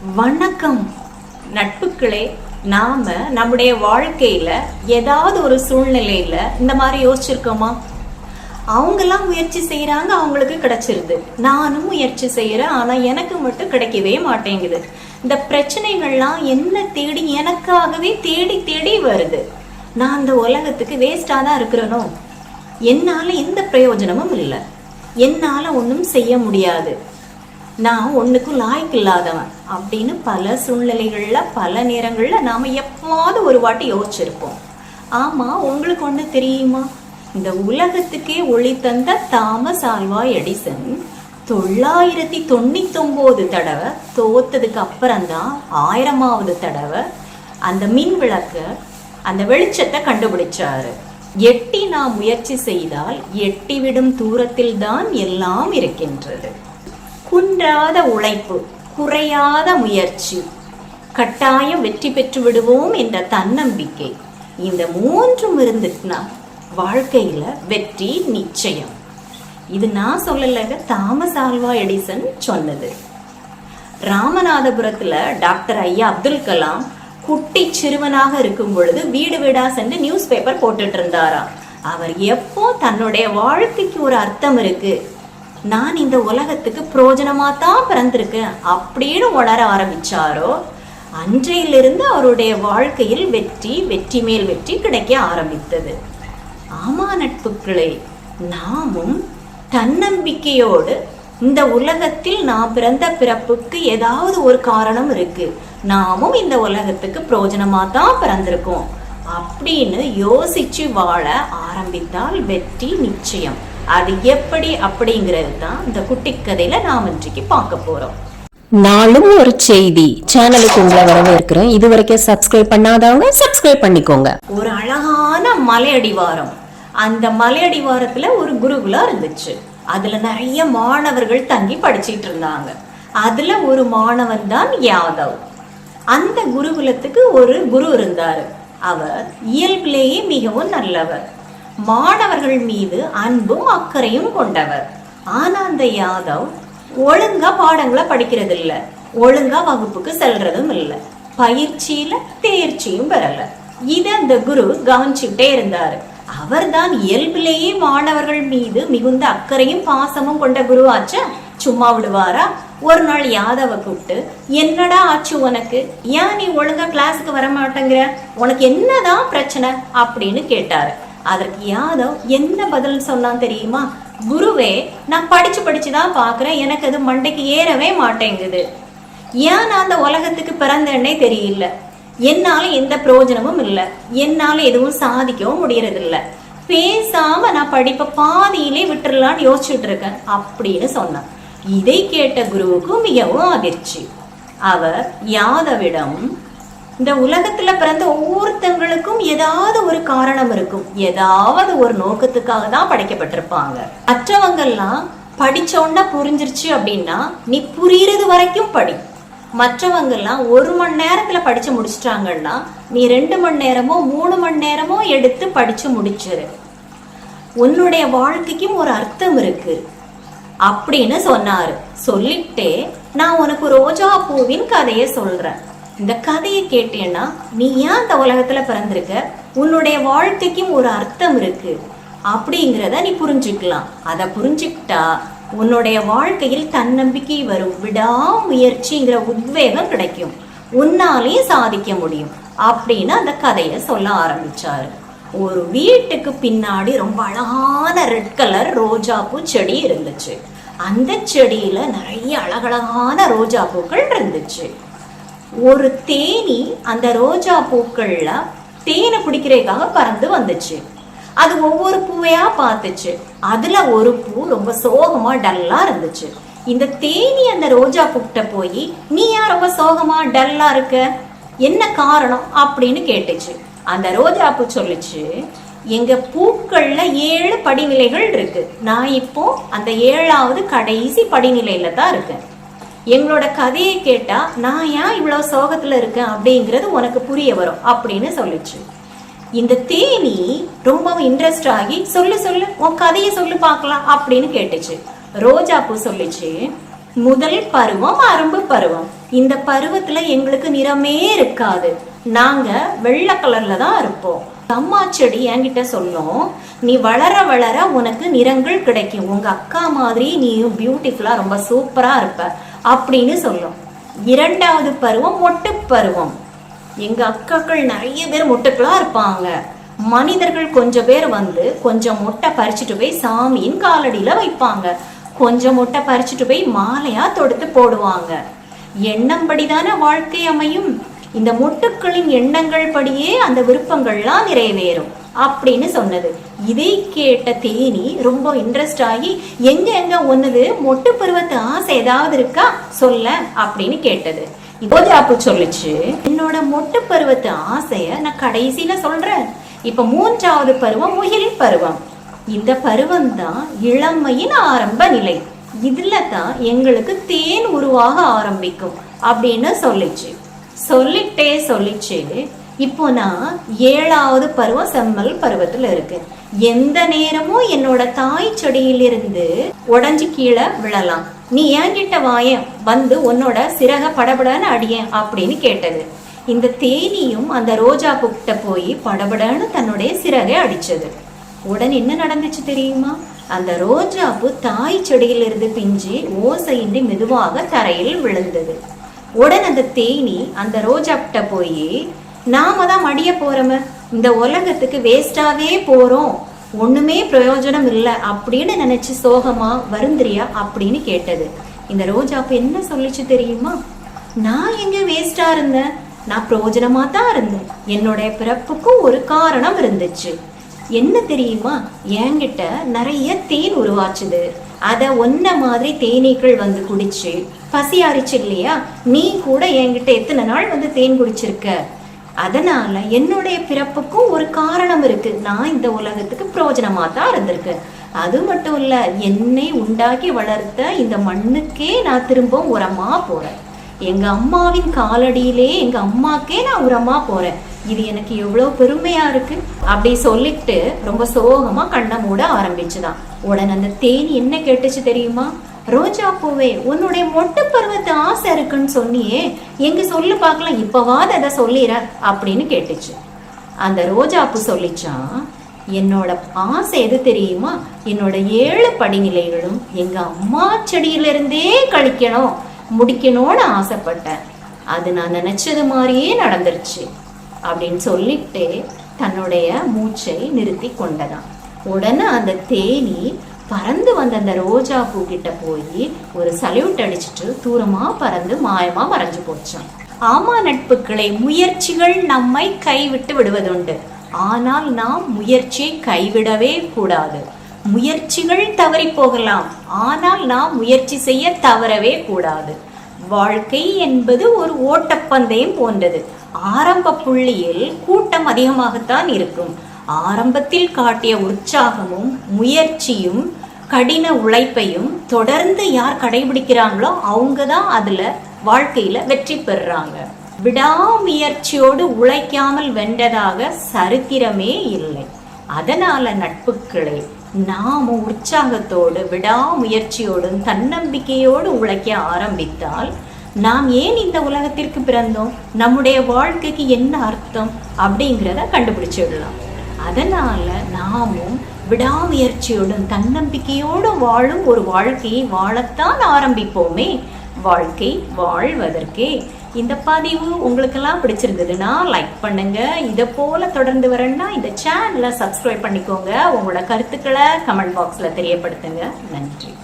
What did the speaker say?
வணக்கம். நட்புக்களே நாம நம்முடைய வாழ்க்கையில ஏதாவது ஒரு சூழ்நிலையில இந்த மாதிரி யோசிச்சிருக்கோமா? அவங்கெல்லாம் முயற்சி செய்யறாங்க அவங்களுக்கு கிடைச்சிருது. நானும் முயற்சி செய்யறேன் ஆனா எனக்கு மட்டும் கிடைக்கவே மாட்டேங்குது. இந்த பிரச்சனைகள்லாம் என்ன தேடி எனக்காகவே தேடி தேடி வருது. நான் அந்த உலகத்துக்கு வேஸ்டா தான் இருக்கிறேனோ? என்னால எந்த பிரயோஜனமும் இல்லை. என்னால ஒன்றும் செய்ய முடியாது. நான் ஒன்றுக்கும் லாய்க்கு இல்லாதவன் அப்படின்னு பல சூழ்நிலைகளில் பல நேரங்களில் நாம் எப்போது ஒரு வாட்டி யோசிச்சிருப்போம். ஆமாம் உங்களுக்கு ஒன்று தெரியுமா? இந்த உலகத்துக்கே ஒளி தந்த தாமஸ் ஆல்வா எடிசன் தொள்ளாயிரத்தி தொண்ணூத்தொம்போது தடவை தோத்ததுக்கு அப்புறம்தான் ஆயிரமாவது தடவை அந்த மின் விளக்க அந்த வெளிச்சத்தை கண்டுபிடிச்சாரு. எட்டி நாம் முயற்சி செய்தால் எட்டி விடும் தூரத்தில் தான் எல்லாம் இருக்கின்றது. குன்றாத உழைப்பு குறையாத முயற்சி. கட்டாயம் வெற்றி பெற்று விடுவோம் என்ற தன்னம்பிக்கை. இந்த மூன்றும் இருந்துட்டுனா வாழ்க்கையில வெற்றி நிச்சயம். இது நான் சொல்லலைங்க தாமஸ் ஆல்வா எடிசன் சொன்னது. ராமநாதபுரத்துல டாக்டர் ஐயா அப்துல் கலாம் குட்டி சிறுவனாக இருக்கும் பொழுது வீடு வீடா சென்று நியூஸ் பேப்பர் போட்டுட்டு இருந்தாராம். அவர் எப்போ தன்னுடைய வாழ்க்கைக்கு ஒரு அர்த்தம் இருக்கு? நான் இந்த உலகத்துக்கு பிரயோஜனமா தான் பிறந்திருக்கேன் அப்படின்னு உணர ஆரம்பிச்சாரோ அன்றையிலிருந்து அவருடைய வாழ்க்கையில் வெற்றி வெற்றி மேல் வெற்றி கிடைக்க ஆரம்பித்தது. ஆமா நட்புக்களே நாமும் தன்னம்பிக்கையோடு இந்த உலகத்தில் நான் பிறந்த பிறப்புக்கு ஏதாவது ஒரு காரணம் இருக்கு. நாமும் இந்த உலகத்துக்கு பிரயோஜனமா தான் பிறந்திருக்கோம் அப்படின்னு யோசிச்சு வாழ ஆரம்பித்தால் வெற்றி நிச்சயம். அது எப்படி அப்படிங்கிறது தான் இந்த குட்டி கதையில நாம் இன்றைக்கு பார்க்க போறோம். நாளும் ஒரு செய்தி. சேனலுக்கு உங்களை வரவேற்கிறேன் இது வரைக்கும் சப்ஸ்கிரைப் பண்ணாதவங்க சப்ஸ்கிரைப் பண்ணிக்கோங்க. ஒரு அழகான மலையடிவாரம். அந்த மலையடிவாரத்துல ஒரு குருகுலம் இருந்துச்சு. அதுல நிறைய மாணவர்கள் தங்கி படிச்சிட்டு இருந்தாங்க. அதுல ஒரு மாணவன் தான் யாதவ். அந்த குருகுலத்துக்கு ஒரு குரு இருந்தாரு. அவர் இயல்பிலேயே மிகவும் நல்லவர். மாணவர்கள் மீது அன்பும் அக்கறையும் கொண்டவர். ஆனா அந்த யாதவ் ஒழுங்கா பாடங்களை படிக்கிறது இல்ல ஒழுங்கா வகுப்புக்கு செல்றதும் இல்ல. பயிற்சியில தேர்ச்சியும் பெறல. இத அந்த குரு கவனிச்சுட்டே இருந்தாரு. அவர்தான் இயல்பிலேயே மாணவர்கள் மீது மிகுந்த அக்கறையும் பாசமும் கொண்ட குரு ஆச்ச? சும்மா விடுவாரா? ஒரு நாள் யாதவ கூப்பிட்டு என்னடா ஆச்சு உனக்கு? ஏன் நீ ஒழுங்கா கிளாஸுக்கு வர மாட்டேங்கிற உனக்கு என்னதான் பிரச்சனை? அப்படின்னு கேட்டாரு. அதற்கு யாதவ் என்ன பதில் சொன்னான் தெரியுமா? குருவே நான் படிச்சு படிச்சு தான் பாக்குறேன் எனக்கு அது மண்டைக்கு ஏறவே மாட்டேங்குது. ஏன் நான் அந்த உலகத்துக்கு பிறந்தேன்னே தெரியல. என்னால எந்த பிரயோஜனமும் இல்லை. என்னால எதுவும் சாதிக்கவும் முடியறதில்ல. பேசாம நான் படிப்பை பாதியிலே விட்டுடலான்னு யோசிச்சுட்டு இருக்கேன் அப்படின்னு சொன்னான். இதை கேட்ட குருவுக்கு மிகவும் அதிர்ச்சி. அவர் யாதவிடம் இந்த உலகத்துல பிறந்த ஒவ்வொருத்தங்களுக்கும் ஏதாவது ஒரு காரணம் இருக்கும். ஏதாவது ஒரு நோக்கத்துக்காக தான் படைக்கப்பட்டிருப்பாங்க. மற்றவங்கெல்லாம் படிச்ச புரிஞ்சிருச்சு அப்படின்னா நீ புரியுறது வரைக்கும் படி. மற்றவங்கெல்லாம் ஒரு மணி நேரத்துல படிச்சு முடிச்சிட்டாங்கன்னா நீ ரெண்டு மணி நேரமோ மூணு மணி நேரமோ எடுத்து படிச்சு முடிச்சிரு. உன்னுடைய வாழ்க்கைக்கும் ஒரு அர்த்தம் இருக்கு. அப்படின்னு சொன்னாரு. சொல்லிட்டே நான் உனக்கு ரோஜா பூவின் கதையை சொல்றேன். இந்த கதையை கேட்டேன்னா நீ ஏன் அந்த உலகத்துல பிறந்திருக்க? உன்னுடைய வாழ்க்கைக்கும் ஒரு அர்த்தம் இருக்கு. அப்படிங்கிறத நீ புரிஞ்சுக்கலாம். அதை புரிஞ்சுக்கிட்டா உன்னுடைய வாழ்க்கையில் தன்னம்பிக்கை வரும். விடாமுயற்சிங்கிற உத்வேகம் கிடைக்கும். உன்னாலேயும் சாதிக்க முடியும். அப்படின்னு அந்த கதையை சொல்ல ஆரம்பிச்சாரு. ஒரு வீட்டுக்கு பின்னாடி ரொம்ப அழகான ரெட் கலர் ரோஜாப்பூ செடி இருந்துச்சு. அந்த செடியில நிறைய அழகழகான ரோஜா பூக்கள் இருந்துச்சு. ஒரு தேனி அந்த ரோஜா பூக்கள்ல தேனை பிடிக்கிறதுக்காக பறந்து வந்துச்சு. அது ஒவ்வொரு பூவையா பார்த்துச்சு. அதுல ஒரு பூ ரொம்ப சோகமா டல்லா இருந்துச்சு. இந்த தேனி அந்த ரோஜா பூக்கிட்ட போய் நீ ஏன் ரொம்ப சோகமா டல்லா இருக்க? என்ன காரணம்? அப்படின்னு கேட்டுச்சு. அந்த ரோஜா பூ சொல்லுச்சு எங்க பூக்கள்ல ஏழு படிநிலைகள் இருக்கு. நான் இப்போ அந்த ஏழாவது கடைசி படிநிலையில தான் இருக்கேன். எங்களோட கதையை கேட்டால் நான் ஏன் இவ்வளோ சோகத்தில் இருக்கேன்? அப்படிங்கிறது உனக்கு புரிய வரும் அப்படின்னு சொல்லுச்சு. இந்த தேனி ரொம்பவும் இன்ட்ரெஸ்ட் ஆகி சொல்லு சொல்லு உன் கதையை சொல்லு பார்க்கலாம் அப்படின்னு கேட்டுச்சு. ரோஜா பூ சொல்லுச்சு முதல் பருவம் அரும்பு பருவம். இந்த பருவத்துல எங்களுக்கு நிறமே இருக்காது. நாங்க வெள்ளை கலர்ல தான் இருப்போம். அம்மா செடி என்கிட்ட சொல்லும் நீ வளர வளர உனக்கு நிறங்கள் கிடைக்கும். உங்க அக்கா மாதிரி நீயும் பியூட்டிஃபுல்லா ரொம்ப சூப்பரா இருப்ப. அப்படின்னு சொல்லும் இரண்டாவது பருவம் மொட்டு பருவம். எங்க அக்காக்கள் நிறைய பேர் மொட்டுக்களா இருப்பாங்க. மனிதர்கள் கொஞ்சம் பேர் வந்து கொஞ்சம் மொட்டை பறிச்சுட்டு போய் சாமியின் காலடியில வைப்பாங்க. கொஞ்சம் மொட்டை பறிச்சுட்டு போய் மாலையா தொடுத்து போடுவாங்க. எண்ணம்படிதான வாழ்க்கை அமையும். இந்த மொட்டுக்களின் எண்ணங்கள் படியே அந்த விருப்பங்கள்லாம் நிறைவேறும். அப்படின்னு சொன்னது. இதை கேட்ட தேனி ரொம்ப இன்ட்ரெஸ்ட் ஆகி எங்க எங்க ஒன்னது மொட்டு பருவத்து ஆசை ஏதாவது இருக்கா? சொல்ல அப்படின்னு கேட்டது. ரோஜாப்பு சொல்லுச்சு. என்னோட மொட்டு பருவத்து ஆசைய நான் கடைசியில சொல்றேன். இப்ப மூன்றாவது பருவம் முகில் பருவம். இந்த பருவம் தான் இளமையின் ஆரம்ப நிலை. இதுல தான் எங்களுக்கு தேன் உருவாக ஆரம்பிக்கும் அப்படின்னு சொல்லிச்சு. சொல்லிட்டே சொல்லிச்சு. இப்போ நான் ஏழாவது பருவம் செம்மல் பருவத்துல இருக்கு எந்த நேரமும் என்னோட தாய் செடியிலிருந்து உடஞ்சி கீழே விழலாம். நீ என்கிட்ட வாயேன் வந்து உன்னோட சிறக படபடன்னு அடியேன் அப்படின்னு கேட்டது. இந்த தேனியும் அந்த ரோஜா கிட்ட போய் படபடன்னு தன்னுடைய சிறகை அடிச்சது. உடனே என்ன நடந்துச்சு தெரியுமா? அந்த ரோஜாப்பு தாய் செடியிலிருந்து பிஞ்சு ஓசையின்றி மெதுவாக தரையில் விழுந்தது. உடனே அந்த தேனி அந்த ரோஜாப்ட போய் நாம தான் மடிய போறோம. இந்த உலகத்துக்கு வேஸ்டாவே போறோம். ஒண்ணுமே பிரயோஜனம் இல்லை அப்படின்னு நினைச்சு சோகமா வருந்திரியா அப்படின்னு கேட்டது. இந்த ரோஜாப்பு என்ன சொல்லிச்சு தெரியுமா? நான் எங்க வேஸ்டா இருந்தேன்? நான் பிரயோஜனமா தான் இருந்தேன். என்னுடைய பிறப்புக்கும் ஒரு காரணம் இருந்துச்சு. என்ன தெரியுமா? என்கிட்ட நிறைய தேன் உருவாச்சுது. அத ஒன்ன மாதிரி தேனீக்கள் வந்து குடிச்சு பசியாரிச்சு இல்லையா? நீ கூட என்கிட்ட எத்தனை நாள் வந்து தேன் குடிச்சிருக்க? அதனால என்னுடைய பிறப்புக்கும் ஒரு காரணம் இருக்கு. நான் இந்த உலகத்துக்கு பிரயோஜனமா தான் இருந்திருக்கேன். அது மட்டும் இல்ல என்னை உண்டாக்கி வளர்த்த இந்த மண்ணுக்கே நான் திரும்பவும் உரமா போறேன். எங்க அம்மாவின் காலடியிலே எங்க அம்மாக்கே நான் உரமா போறேன். இது எனக்கு எவ்வளவு பெருமையா இருக்கு. அப்படி சொல்லிட்டு ரொம்ப சோகமா கண்ணை மூட ஆரம்பிச்சுதான். உடனே அந்த தேனி என்ன கேட்டுச்சு தெரியுமா? ரோஜா பூவே உன்னுடைய மொட்டு பருவத்து ஆசை இருக்குன்னு சொன்னியே எங்க சொல்லு பார்க்கலாம் இப்பவாது அதை சொல்லிற அப்படின்னு கேட்டுச்சு. அந்த ரோஜாப்பு சொல்லிச்சான் என்னோட ஆசை எது தெரியுமா? என்னோட ஏழு படிநிலைகளும் எங்க அம்மா செடியிலிருந்தே கழிக்கணும் முடிக்கணும்னு ஆசைப்பட்டேன். அது நான் நினைச்சது மாதிரியே நடந்துருச்சு அப்படின்னு சொல்லிட்டு தன்னுடைய மூச்சை நிறுத்தி கொண்டதான். உடனே அந்த தேனி பறந்து வந்த அந்த ரோஜா பூ கிட்ட போய் ஒரு சல்யூட் அடிச்சுட்டு தூரமா பறந்து மாயமா மறைஞ்சு போச்சான் ஆமா நட்புகளை முயற்சிகள் நம்மை கைவிட்டு விடுவதுண்டு. ஆனால் நாம் முயற்சியை கைவிடவே கூடாது. முயற்சிகள் தவறி போகலாம். ஆனால் நாம் முயற்சி செய்ய தவறவே கூடாது. வாழ்க்கை என்பது ஒரு ஓட்டப்பந்தயம் போன்றது. ஆரம்ப புள்ளியில் கூட்டம் அதிகமாகத்தான் இருக்கும். ஆரம்பத்தில் காட்டிய உற்சாகமும் முயற்சியும் கடின உழைப்பையும் தொடர்ந்து யார் கடைபிடிக்கிறாங்களோ அவங்க தான் அதில் வாழ்க்கையில் வெற்றி பெறுறாங்க. விடாமுயற்சியோடு உழைக்காமல் வென்றதாக சரித்திரமே இல்லை. அதனால நட்புக்களே நாம் உற்சாகத்தோடு விடாமுயற்சியோடும் தன்னம்பிக்கையோடு உழைக்க ஆரம்பித்தால் நாம் ஏன் இந்த உலகத்திற்கு பிறந்தோம்? நம்முடைய வாழ்க்கைக்கு என்ன அர்த்தம்? அப்படிங்கிறத கண்டுபிடிச்சிடலாம். அதனால நாமும் விடாமுயற்சியோடும் தன்னம்பிக்கையோடும் வாழும் ஒரு வாழ்க்கையை வாழத்தான் ஆரம்பிப்போமே. வாழ்க்கை வாழ்வதற்கே. இந்த பதிவு உங்களுக்கெல்லாம் பிடிச்சிருந்ததுன்னா லைக் பண்ணுங்க. இதை போல தொடர்ந்து வரேன்னா இந்த சேனலை சப்ஸ்கிரைப் பண்ணிக்கோங்க. உங்களோட கருத்துக்களை கமெண்ட் பாக்ஸில் தெரியப்படுத்துங்க. நன்றி.